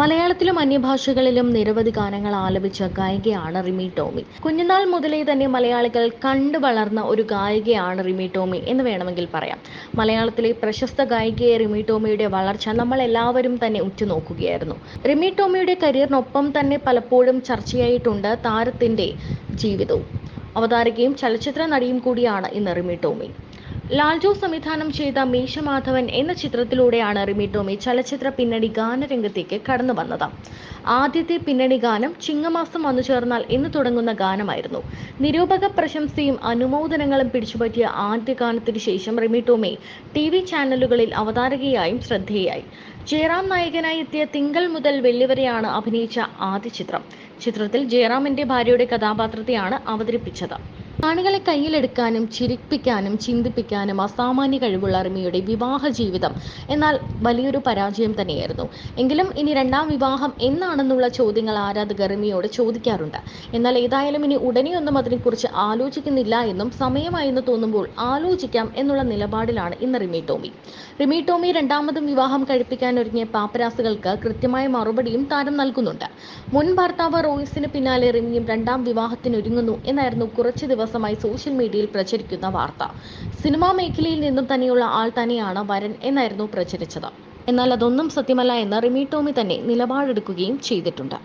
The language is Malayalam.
മലയാളത്തിലും അന്യഭാഷകളിലും നിരവധി ഗാനങ്ങൾ ആലപിച്ച ഗായികയാണ് റിമി ടോമി. കുഞ്ഞുനാൾ മുതലേ തന്നെ മലയാളികൾ കണ്ടു വളർന്ന ഒരു ഗായികയാണ് റിമി ടോമി എന്ന് വേണമെങ്കിൽ പറയാം. മലയാളത്തിലെ പ്രശസ്ത ഗായികയെ റിമി ടോമിയുടെ വളർച്ച നമ്മൾ എല്ലാവരും തന്നെ ഉറ്റുനോക്കുകയായിരുന്നു. റിമി ടോമിയുടെ കരിയറിനൊപ്പം തന്നെ പലപ്പോഴും ചർച്ചയായിട്ടുണ്ട് താരത്തിന്റെ ജീവിതവും. അവതാരകയും ചലച്ചിത്ര നടിയും കൂടിയാണ് ഇന്ന് റിമി ടോമി. ലാൽജോ സംവിധാനം ചെയ്ത മീശമാധവൻ എന്ന ചിത്രത്തിലൂടെയാണ് റിമി ടോമി ചലച്ചിത്ര പിന്നണി ഗാനരംഗത്തേക്ക് കടന്നു വന്നത്. ആദ്യത്തെ പിന്നണി ഗാനം ചിങ്ങമാസം വന്നു ചേർന്നാൽ എന്ന് തുടങ്ങുന്ന ഗാനമായിരുന്നു. നിരൂപക പ്രശംസയും അനുമോദനങ്ങളും പിടിച്ചുപറ്റിയ ആദ്യ ഗാനത്തിനു ശേഷം റിമി ടോമി ടി വി ചാനലുകളിൽ അവതാരകയായും ശ്രദ്ധേയായി. ജയറാം നായകനായി എത്തിയ തിങ്കൾ മുതൽ വെള്ളിവരെയാണ് അഭിനയിച്ച ആദ്യ ചിത്രം. ചിത്രത്തിൽ ജയറാമിന്റെ ഭാര്യയുടെ കഥാപാത്രത്തെയാണ് അവതരിപ്പിച്ചത്. കാണികളെ കയ്യിലെടുക്കാനും ചിരിപ്പിക്കാനും ചിന്തിപ്പിക്കാനും അസാമാന്യ കഴിവുള്ള റിമിയുടെ വിവാഹ ജീവിതം. എന്നാൽ വലിയൊരു പരാജയം തന്നെയായിരുന്നു. എങ്കിലും ഇനി രണ്ടാം വിവാഹം എന്നാണെന്നുള്ള ചോദ്യങ്ങൾ ആരാധകർ റിമിയോട് ചോദിക്കാറുണ്ട്. എന്നാൽ ഏതായാലും ഇനി ഉടനെയൊന്നും അതിനെക്കുറിച്ച് ആലോചിക്കുന്നില്ല എന്നും സമയമായെന്ന് തോന്നുമ്പോൾ ആലോചിക്കാം എന്നുള്ള നിലപാടിലാണ് ഇന്ന് റിമി ടോമി. റിമി ടോമി രണ്ടാമതും വിവാഹം കഴിപ്പിക്കാൻ ഒരുങ്ങിയ പാപ്പരാസുകൾക്ക് കൃത്യമായ മറുപടിയും താരം നൽകുന്നുണ്ട്. മുൻ ഭർത്താവ് റോയിസിന് പിന്നാലെ റിമിയും രണ്ടാം വിവാഹത്തിനൊരുങ്ങുന്നു എന്നായിരുന്നു കുറച്ച് ദിവസമായി സോഷ്യൽ മീഡിയയിൽ പ്രചരിക്കുന്ന വാർത്ത. സിനിമാ മേഖലയിൽ നിന്നും തന്നെയുള്ള ആൾ തന്നെയാണ് വരൻ എന്നായിരുന്നു പ്രചരിച്ചത്. എന്നാൽ അതൊന്നും സത്യമല്ല എന്ന് റിമി ടോമി തന്നെ നിലപാടെടുക്കുകയും ചെയ്തിട്ടുണ്ട്.